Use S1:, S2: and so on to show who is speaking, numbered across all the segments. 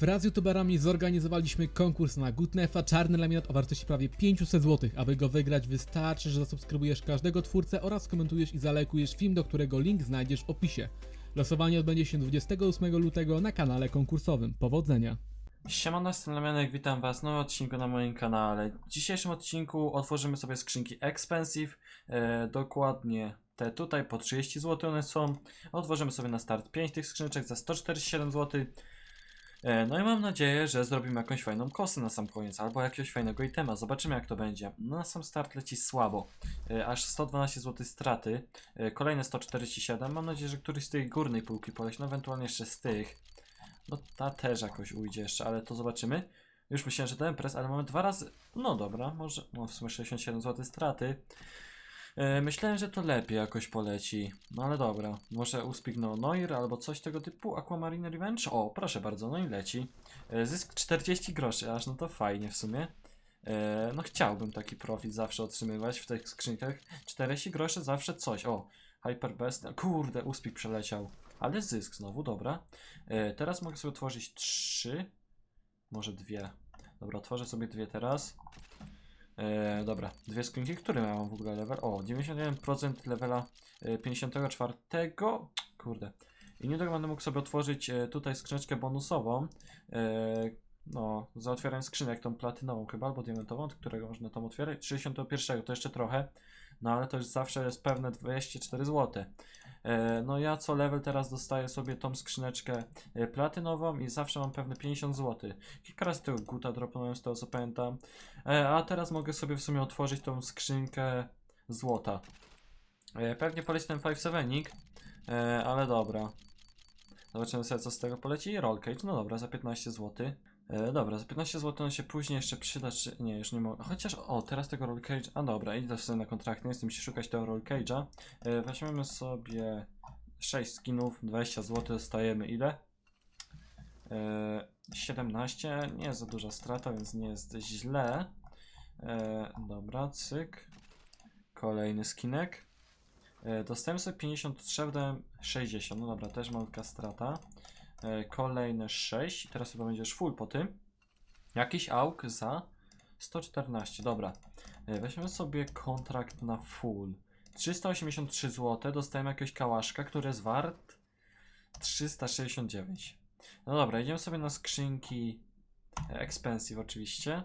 S1: Wraz z youtuberami zorganizowaliśmy konkurs na Gutnefa Czarny Laminat o wartości prawie 500 zł. Aby go wygrać wystarczy, że zasubskrybujesz każdego twórcę oraz komentujesz i zalajkujesz film, do którego link znajdziesz w opisie. Losowanie odbędzie się 28 lutego na kanale konkursowym. Powodzenia!
S2: Siemano, jestem Lamianek, witam was w nowym odcinku na moim kanale. W dzisiejszym odcinku otworzymy sobie skrzynki Expensive, e, dokładnie te tutaj, po 30 zł one są. Otworzymy sobie na start 5 tych skrzyneczek za 147 zł. E, no i mam nadzieję, że zrobimy jakąś fajną kosę na sam koniec, albo jakiegoś fajnego itema, zobaczymy jak to będzie. No na sam start leci słabo, e, aż 112 zł straty, e, kolejne 147, mam nadzieję, że któryś z tej górnej półki poleci, no ewentualnie jeszcze z tych. No ta też jakoś ujdzie jeszcze, ale to zobaczymy. Już myślałem, że dałem pres, ale mamy dwa razy. No dobra, może. No w sumie 67 zł straty. E, myślałem, że to lepiej jakoś poleci. No ale dobra. Może uspigną Noir albo coś tego typu. Aquamarine Revenge? O, proszę bardzo, no i leci. E, zysk 40 groszy, aż no to fajnie w sumie. E, no chciałbym taki profit zawsze otrzymywać w tych skrzynkach. 40 groszy zawsze coś. O, Hyper Best. Kurde, uspik przeleciał. Ale zysk znowu, dobra. Teraz mogę sobie otworzyć trzy, może dwie. Dobra, otworzę sobie dwie teraz. E, dobra, dwie skrzynki, które mam w ogóle level? O, 91% levela e, 54. Kurde. I niedługo będę mógł sobie otworzyć e, tutaj skrzyneczkę bonusową. E, no, za otwieranie skrzynek, tą platynową chyba, albo diamentową, od którego można tam otwierać. 61, to jeszcze trochę. No ale to już zawsze jest pewne 24 zł. E, No ja co level teraz dostaję sobie tą skrzyneczkę e, platynową i zawsze mam pewne 50 zł. Kilka razy tego guta dropnąłem z tego co pamiętam. E, A teraz mogę sobie w sumie otworzyć tą skrzynkę złota. Pewnie poleci ten 5-7, ale dobra. Zobaczymy sobie co z tego poleci. Roll cage, no dobra, za 15 zł. E, dobra, za 15 zł on się później jeszcze przyda, czy... Nie, już nie mogę. Chociaż, o, teraz tego roll cage... A dobra, idę sobie na kontrakt, nie chcę się szukać tego roll cage'a. E, weźmiemy sobie 6 skinów, 20 zł, dostajemy ile? E, 17, nie jest za duża strata, więc nie jest źle. E, dobra, cyk. Kolejny skinek. E, dostałem sobie 53, dałem 60, no dobra, też malka strata. E, kolejne 6 i teraz chyba będziesz full po tym. Jakiś auk za 114, dobra. E, weźmy sobie kontrakt na full. 383 zł, dostajemy jakiegoś kałaszka, który jest wart 369. No dobra, idziemy sobie na skrzynki e, expensive oczywiście.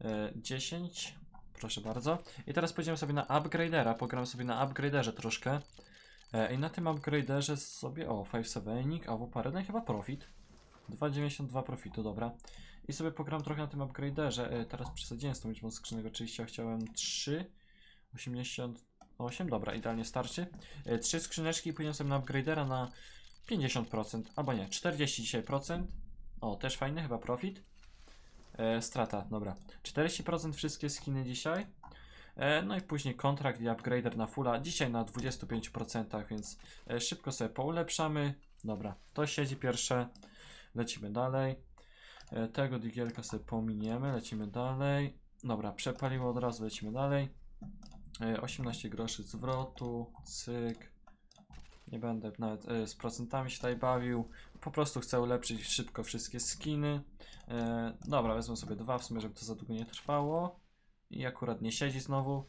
S2: E, 10, proszę bardzo. I teraz pójdziemy sobie na upgradera, pogram sobie na upgraderze troszkę. E, I na tym upgraderze sobie, o, 5-7, a w parę, no chyba profit. 2,92 profitu, dobra. I sobie pogram trochę na tym upgraderze. E, teraz przesadziłem z tą liczbą skrzynek, oczywiście chciałem 3, 88, dobra, idealnie starczy. E, Trzy skrzyneczki i sobie na upgradera na 50%, albo nie, 40 dzisiaj procent. O, też fajny, chyba profit. E, strata, dobra. 40% wszystkie skiny dzisiaj. E, no i później kontrakt i upgrader na fulla. Dzisiaj na 25%, więc e, szybko sobie poulepszamy. Dobra, to siedzi pierwsze. Lecimy dalej. E, tego digielka sobie pominiemy, lecimy dalej. Dobra, przepaliło od razu, lecimy dalej. E, 18 groszy zwrotu, cyk. Nie będę nawet e, z procentami się tutaj bawił. Po prostu chcę ulepszyć szybko wszystkie skiny. E, dobra, wezmę sobie dwa, w sumie, żeby to za długo nie trwało. I akurat nie siedzi znowu.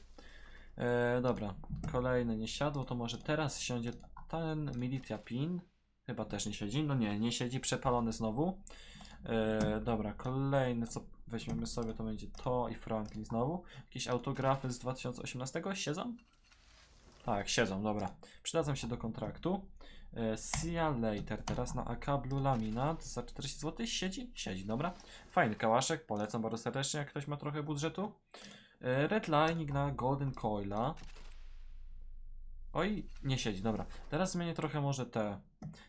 S2: E, dobra, kolejne nie siadło, to może teraz siądzie ten Militia Pin. Chyba też nie siedzi. No nie, nie siedzi, przepalony znowu. E, dobra, kolejne co weźmiemy sobie to będzie to i Franklin znowu. Jakieś autografy z 2018 siedzą? Tak, siedzą, dobra. Przydadzą się do kontraktu. E, see you later. Teraz na AK Blue Laminat za 40 zł. Siedzi? Siedzi, dobra. Fajny kałaszek, polecam bardzo serdecznie, jak ktoś ma trochę budżetu. E, Red Lining na Golden Coila. Oj, nie siedzi, dobra. Teraz zmienię trochę może te...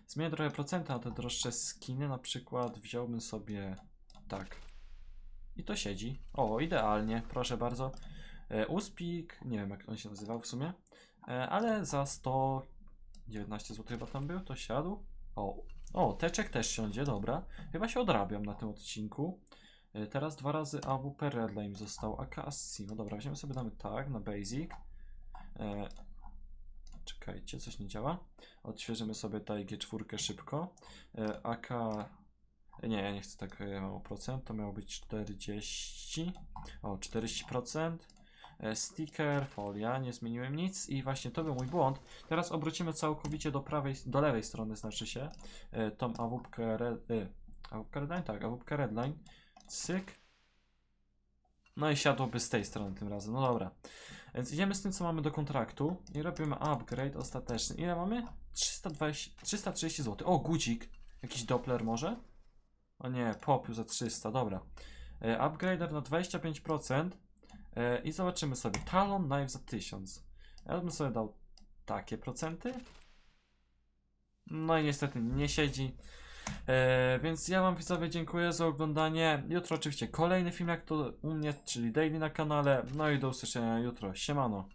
S2: Zmienię trochę procenta na te droższe skiny. Na przykład wziąłbym sobie... Tak. I to siedzi. O, idealnie, proszę bardzo. E, Uspik, nie wiem jak on się nazywał w sumie. Ale za 119 zł chyba tam był, to siadł. O, o, teczek też siądzie, dobra. Chyba się odrabiam na tym odcinku. E, Teraz dwa razy AWP Redline mi został, AK Assimo. Dobra, weźmiemy sobie, damy tak, na Basic. E, czekajcie, coś nie działa. Odświeżymy sobie tutaj G4 szybko. E, AK Nie, ja nie chcę tak e, mało procent, to miało być 40. O, 40%. E, Sticker, folia, nie zmieniłem nic i właśnie to był mój błąd. Teraz obrócimy całkowicie do prawej, do lewej strony, znaczy się, e, tą awupkę red, e, awupkę redline, tak, awupkę redline, cyk. No i siadłoby z tej strony tym razem, no dobra. Więc idziemy z tym, co mamy do kontraktu i robimy upgrade ostateczny. Ile mamy? 320, 330 zł. O, guzik. Jakiś Doppler może? O nie, popiół za 300, dobra. Upgrader na 25% e, i zobaczymy sobie. Talon Knife za 1000. Ja bym sobie dał takie procenty. No i niestety nie siedzi. E, więc ja wam widzowie dziękuję za oglądanie. Jutro oczywiście kolejny film jak to u mnie, czyli daily na kanale. No i do usłyszenia jutro. Siemano.